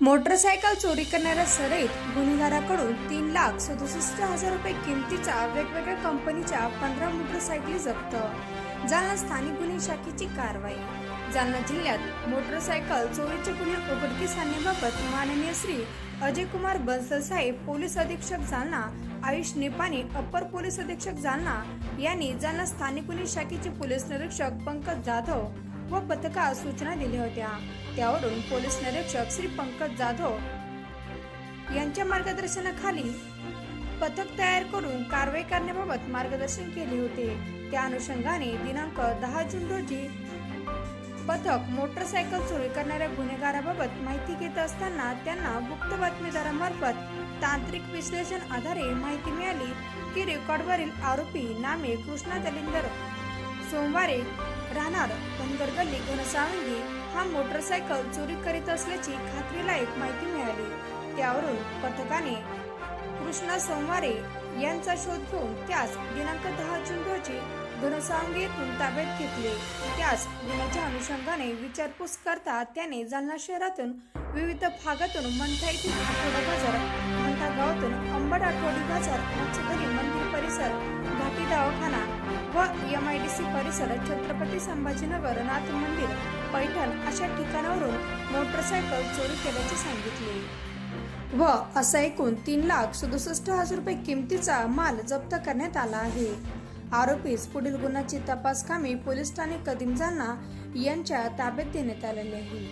Motorcycle चोरी करणाऱ्या सरेत गुन्हेगाराकडून तीन लाख सदुसष्ट हजार रुपये किमतीच्या वेगवेगळ्या कंपनीच्या पंधरा मोटरसायकली जप्त. जालना स्थानिक गुन्हे शाखेची कारवाई. जालना जिल्ह्यात मोटरसायकल चोरीचे गुन्हे उघडकीस आणण्याबाबत माननीय श्री अजय कुमार बन्सल साहेब पोलीस अधीक्षक जालना आयुष नेपाने अप्पर पोलीस अधीक्षक जालना यांनी जालना स्थानिक गुन्हे शाखेचे पोलीस निरीक्षक पंकज जाधव व पथकास सूचना दिल्या होत्या. त्यावरून पोलीस निरीक्षक श्री पंकज जाधव यांच्या मार्गदर्शनाखाली पथक तयार करून कारवाई करण्याबाबत मार्गदर्शन केले होते. त्या अनुषंगाने दिनांक दहा जून रोजी पथक मोटरसायकल चोरी करणाऱ्या गुन्हेगाराबाबत माहिती घेत असताना त्यांना गुप्त बातमीदारामार्फत तांत्रिक विश्लेषण आधारे माहिती मिळाली की रेकॉर्डवरील आरोपी नामे कृष्णा दलिंदर सोमवारी राहणार धनगर गल्ली घनसावंगी हा मोटरसायकल चोरी करीत असल्याची खात्रीलायक माहिती मिळाली. त्यावरून पथकाने कृष्णा सोमवारे यांचा शोध घेऊन त्यास दिनांक दहा जून रोजी घनसावंगी येथून ताब्यात घेतले. त्यास गुन्ह्याच्या अनुषंगाने विचारपूस करता त्याने जालना शहरातून विविध भागातून मंठा येथील आठवडा बाजार मंठा गावातून अंबड आठवडी बाजार मत्स्यकरी मंदिर परिसर Ghati M I D C परिसर छत्रपती संभाजीनगर नाथ मंदिर पैठण अशा ठिकाणावरून मोटरसायकल चोरी केल्याचे सांगितले. व असा एकूण तीन लाख सदुसष्ट हजार रुपये किमतीचा माल जप्त करण्यात आला आहे. आरोपीस पुढील गुन्ह्याची तपासकामी पोलीस ठाणे कदीम यांच्या ताब्यात देण्यात आलेले आहे.